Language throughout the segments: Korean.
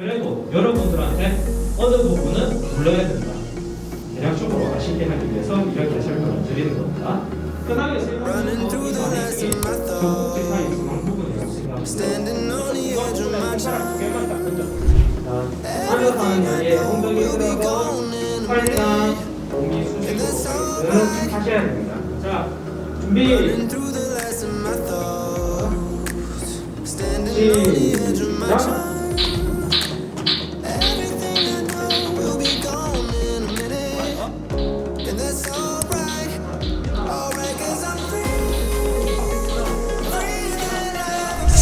그리고 여러분들한테 어느 부분은 불러야 된다. 대략적으로 아시게 하기 위해서 이렇게 설명을 드리는 겁니다. 것이 교국지 사이 중앙 부분이라고 생각합니다. 던져보겠습니다. 앉아서는 여기에 엉덩이 들어서 팔이나 몸이 수직으로 하셔야 됩니다. 자, 준비. 시작.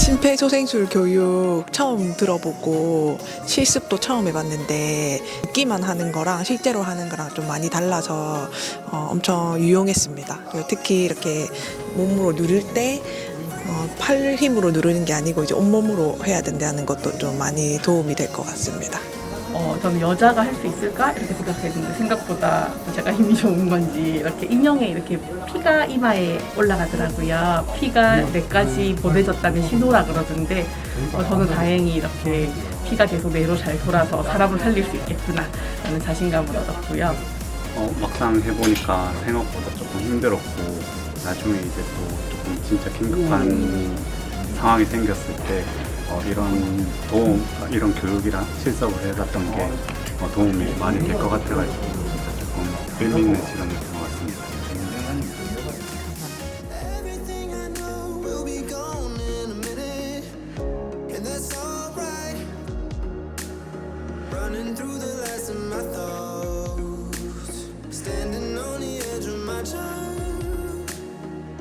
심폐소생술 교육 처음 들어보고 실습도 처음 해봤는데 듣기만 하는 거랑 실제로 하는 거랑 좀 많이 달라서 어, 엄청 유용했습니다. 특히 이렇게 몸으로 누를 때 어, 팔 힘으로 누르는 게 아니고 이제 온몸으로 해야 된다는 것도 좀 많이 도움이 될 것 같습니다. 어, 저는 여자가 할 수 있을까 이렇게 생각했는데 생각보다 제가 힘이 좋은 건지 이렇게 인형에 이렇게 피가 이마에 올라가더라고요. 피가 뇌까지 보내졌다는 신호라 그러던데 어, 저는 다행히 이렇게 피가 계속 뇌로 잘 돌아서 사람을 살릴 수 있겠구나 라는 자신감을 얻었고요. 어, 막상 해보니까 생각보다 조금 힘들었고 나중에 이제 또 조금 진짜 긴급한 상황이 생겼을 때 어, 이런 도움, 이런 교육이랑 실습을 해봤던 게 어, 도움이 많이 될 것 같아가지고 진짜 조금 의미 있는 시간이었던 것 같습니다. Everything I know will be gone in a minute, and that's alright. Running through the last of my thoughts, standing on the edge of my time.